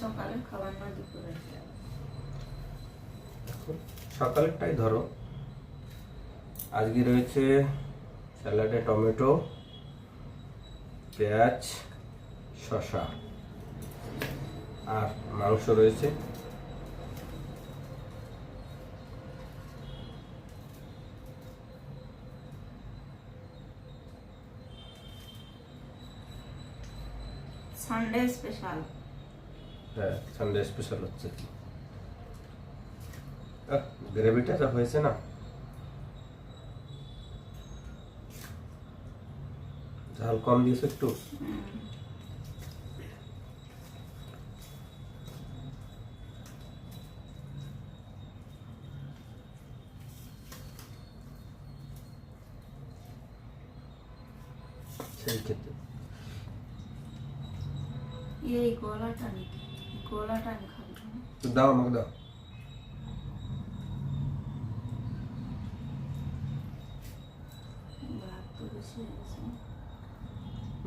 সকালে খাবার না দুপুরে। সকালেরটাই ধরো। আজকে রয়েছে স্যালাডে টমেটো পেঁয়াজ শসা আর মাংস রয়েছে। সানডে স্পেশাল হ্যাঁ সানডে স্পেশাল হচ্ছে। গ্রেভিটা যা হয়েছে না? ঝাল কম দিয়েছে একটু। সেই ক্ষেত্রে। এই গলাটা নাকি? গলাটা আমি খাব তো দাও আমাকে দাও।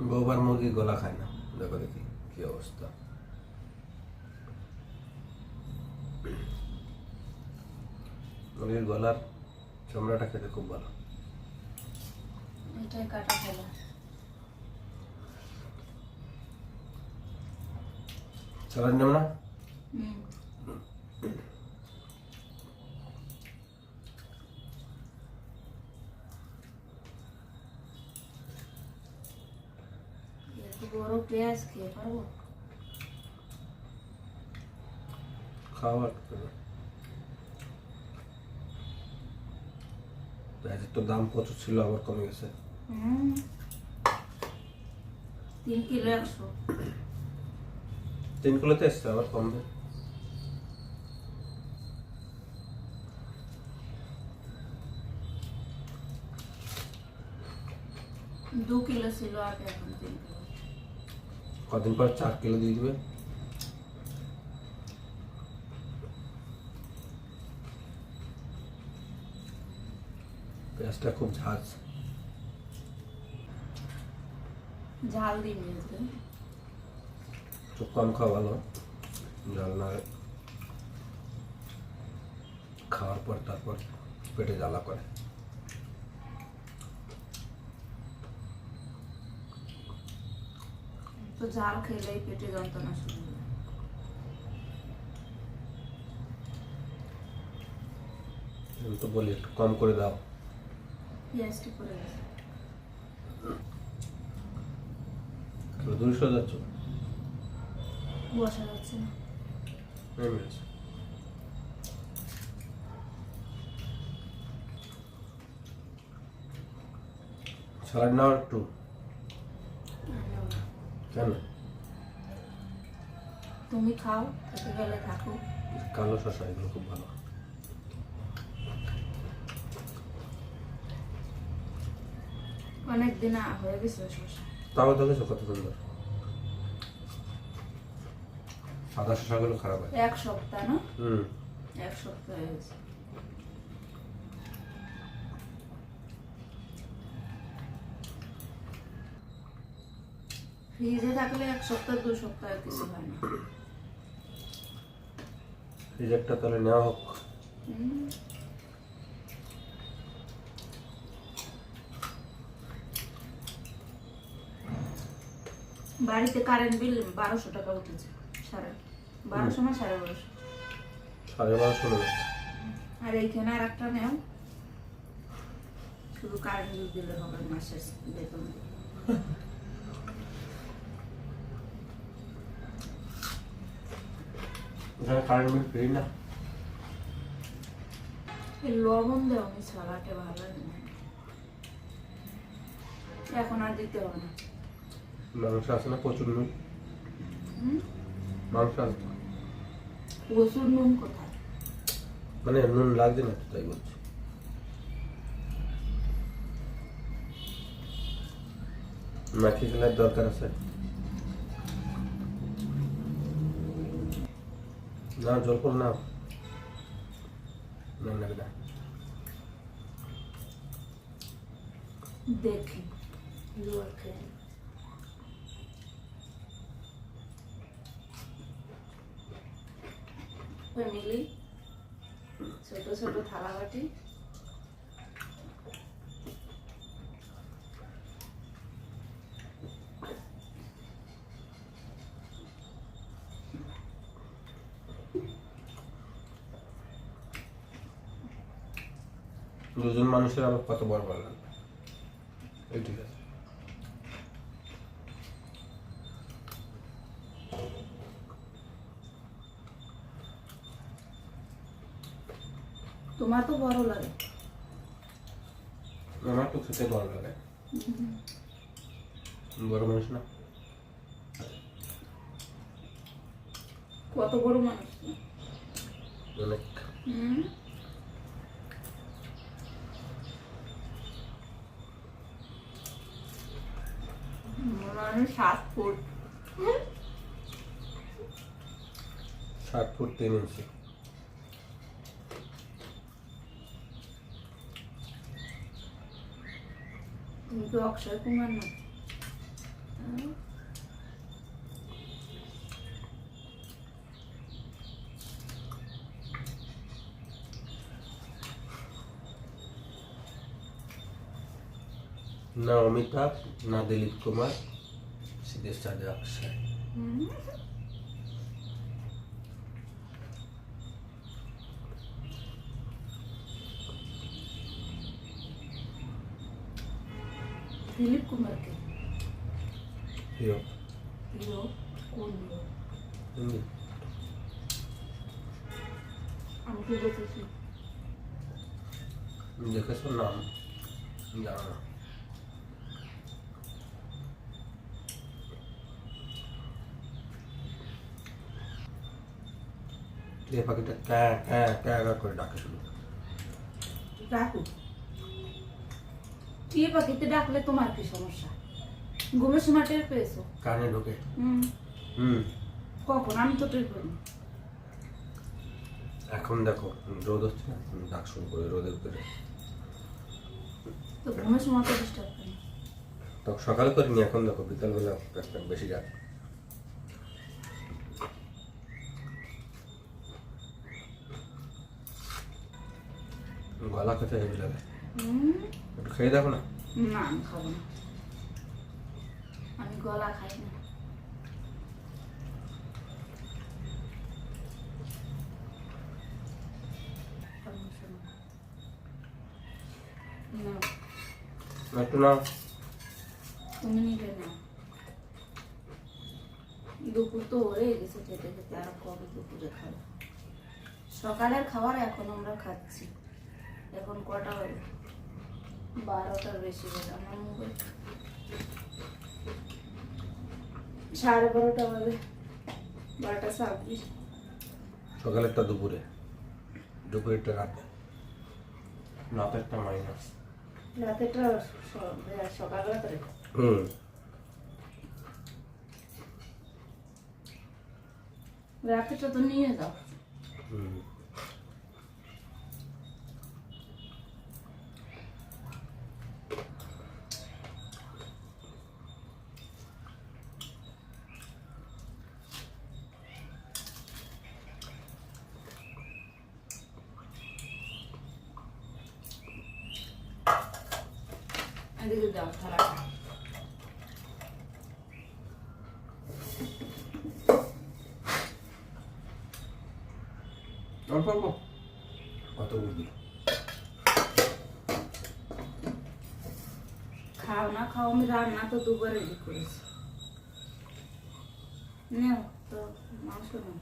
বউবার মুরগি গলা খায় না দেখো দেখি কি অবস্থা মুরগির গলার চামড়াটা খেতে খুব ভালো এটাই কাটা ফেলা স্যালাড নেব না হুম এত বড় পেঁয়াজ খেয়ে পারব খাওয়ার পেঁয়াজের তো দাম প্রচুর ছিল আবার কমে গেছে হুম তিন কিলো একশো তিন কিলোতে এসছে আবার কমবে দু কিলো ছিল আগে এখন তিন কিলো কদিন পর চার কিলো দিয়ে দিবে পেঁয়াজটা খুব ঝাঁজ ঝাল দিয়ে নিয়েছে একটু কম খাওয়া ভালো। খাওয়ার পর তারপর পেটে জ্বালা করে। তো ঝাল খেলেই পেটে যন্ত্রণা শুরু আমি তো বলি একটু কম করে দাও। দুইশো যাচ্ছ? বসা যাচ্ছে না। নেমে গেছে। স্যালাড নাও একটু। কেন? তুমি খাও খেতে গেলে থাকো। কালো শসা এগুলো খুব ভালো। অনেক দিন হয়ে গেছে শসা। তাও দেখেছ কত সুন্দর সাদা খারাপ হয়। এক সপ্তাহ না? হুম। এক সপ্তাহ ফ্রিজে থাকলে এক সপ্তাহ দু সপ্তাহ কিছু হয় না। রিজেক্টটা তাহলে নেওয়া হোক। বাড়িতে কারেন্ট বিল বারোশো টাকা উঠেছে। সাড়ে বারোশো না সাড়ে বারোশো সাড়ে বারোশো নেবে আর এইখানে আর একটা নেও। শুধু কারেন্ট বিল দিলে হবে মাসের বেতন। এখানে কারেন্ট বিল ফ্রি না লবণ দেওয়া আমি সালাটে ভালো না। এখন আর দিতে হবে না। মাংস না প্রচুর হুম? মাংস নুন কোথায়? মানে নুন লাগছে না তো তাই বলছি। মাখি খেলার দরকার আছে? না জল করে না। না লাগবে না। দেখি জল খেয়ে ফ্যামিলি ছোট ছোট থালা বাটি দুজন মানুষের আবার কত বড় বড় এই ঠিক আছে। তোমার তো বড় লাগে। আমার তো খেতে ভালো লাগে। বড় মানুষ না? কত বড় মানুষ? অনেক। হুম। মানুষ সাত ফুট। ষাট ফুট তিন ইঞ্চি। তুমি তো অক্ষয় কুমার না? না অমিতাভ না দিলীপ কুমার সিদ্ধেশ সাজা অক্ষয় দিলীপ কুমারকে হিরো হিরো কোন হিরো আমি তো দেখেছি দেখেছ নাম জানো না এই পাখিটা ক্যা ক্যা ক্যা করে ডাকে শুধু ডাকু টিয়ে পাখিতে ডাকলে তোমার কি সমস্যা? ঘুমের সময় টের পেয়েছ? কানে ঢোকে। হুম। হুম। কখন? আমি তো টের পাইনি। এখন দেখো রোদ হচ্ছে না ডাক শুরু করে রোদের উপরে। তো ঘুমের সময় তো ডিস্টার্ব করি তখন সকালে করিনি এখন দেখো বিকালবেলা বেশি ডাক গলা খেতে হেভি লাগে হুম। একটু খেয়ে দেখো না। না আমি খাব না। আমি গলা খাই না। না, একটু নাও। তুমি নিলে না। দুপুর তো হয়ে গেছে খেতে খেতে আর কবে দুপুরে খাব? সকালের খাবার এখন আমরা খাচ্ছি। এখন কটা বাজে? বারোটার বেশি আমার সাড়ে বারোটা বাজে বারোটা ছাব্বিশ। সকালেরটা দুপুরে। দুপুরেরটা রাতে। রাতেরটা মাইনাস রাতেরটা সকালবেলা করে হুম। রাতেরটা তো নিয়ে যাও। হুম। এদিকে যাও থালাটা অল্প অল্প কত বুঝবি খাও না খাও আমি রান্না তো দুবার রেডি করেছি। নেও তো মাংস নাও।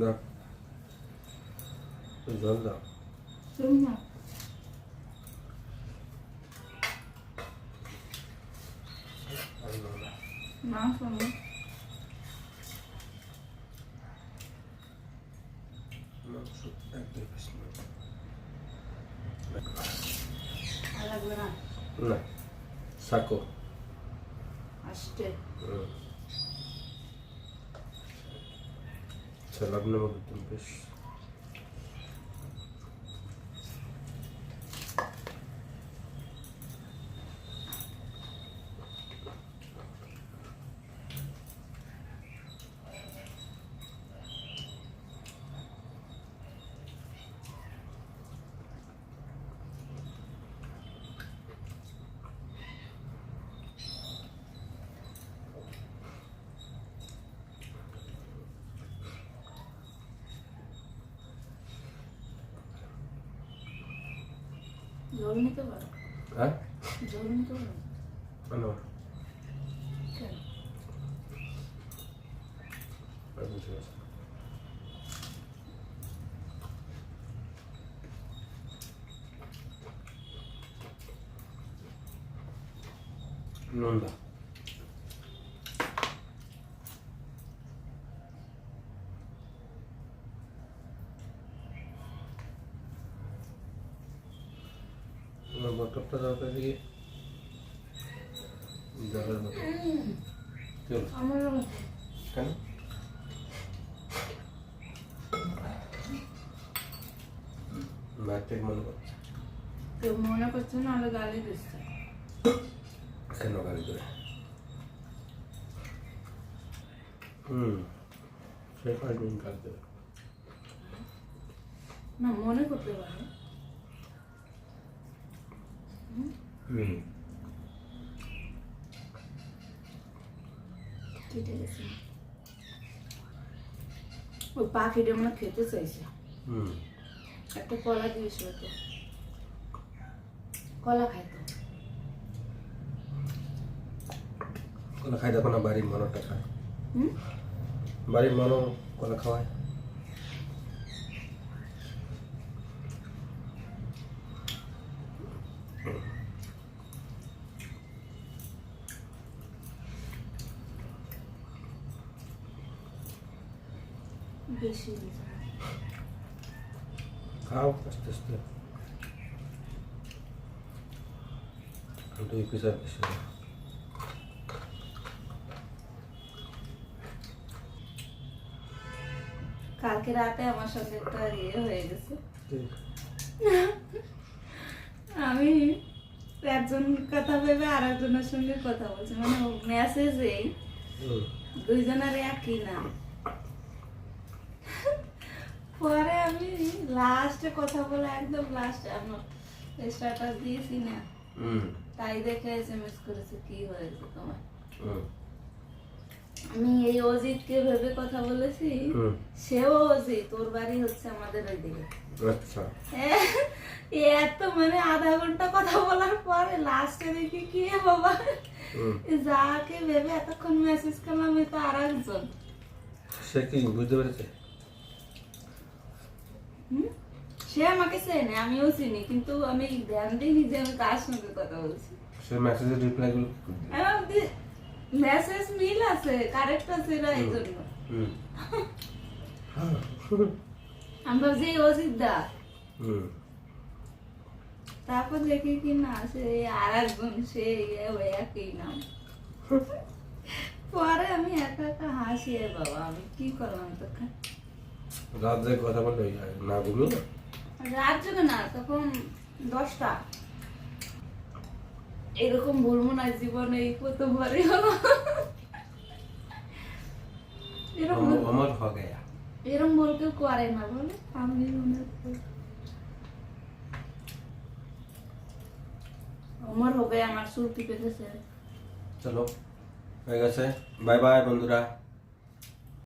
দাও। জল দাও। তুমি নাও আমি নেব না। মাংস নাও মাংস এক দুই piece নেব। আর লাগবে না না সাকো আসতে স্যালাড নেব দু তিন পিস জল নিতে পারো হ্যাঁ জল নিতে পারো কেন কেন আচ্ছা, ঠিক আছে নুন দাও তোমার বোতলটা দাও তো এদিকে জলের বোতল চলো আমার কেন ম্যাট্রিক মনে করছে কেউ মনে করছে না আলো গালি দিচ্ছে কেন গাড়ি করে হুম সে পাঁচ দিন কাজ দেবে না মনে করতে পারে হুম কেটে গেছে ওই পাখিটা আমরা খেতে চাইছে। একটা কলা দিয়েছিল তো কলা খাইতো। কলা খাই দেখো না বাড়ির মনটা খায়। হুম? বাড়ির মনো কলা খাওয়ায়? বেশি। খাও আস্তে আস্তে দুই পিস আর বেশি। কালকে রাতে আমার সঙ্গে একটা ইয়ে হয়ে গেছে। আমি একজন কথা ভেবে আর একজনের সঙ্গে কথা বলছি মানে মেসেজেই হুম দুইজনের একই নাম পরে আমি লাস্টে কথা বলে একদম লাস্টে আমার স্ট্যাটাস দিয়েছি না। তাই দেখে এস এম এস করেছে কি হয়েছে তোমার? আমি এই অজিতকে ভেবে কথা বলেছি সেও অজিত ওর বাড়ি হচ্ছে আমাদের ওইদিকে। আচ্ছা। এ এত মানে আধা ঘণ্টা কথা বলার পরে লাস্টে দেখি কি বাবা যাকে ভেবে এতক্ষণ মেসেজ করলাম এ তো আর একজন সে কি বুঝতে পেরেছে? সে আমাকে চেনে আমিও চিনি কিন্তু আমি ধ্যান দিইনি যে আমি কার সঙ্গে কথা বলছি। সে মেসেজের রিপ্লাই গুলো মেসেজ মিল আছে কারেক্ট আছে এই জন্য। আমি ভাবছি অজিত দা তারপর দেখি কি না সে আর একজন সে ওই একই নাম। পরে আমি একা একা হাসি বাবা আমি কি করলাম তখন রাত কথা বললে ওই হয় না ঘুমিয়ে? না রাত জাগে না তখন দশটা। এরকম বলব না জীবনে এই প্রথমবারই হলো। করে না বলে? আমি মনে আমার হবে আমার সুর টিপে গেছে। চলো হয়ে গেছে। বাই বাই বন্ধুরা।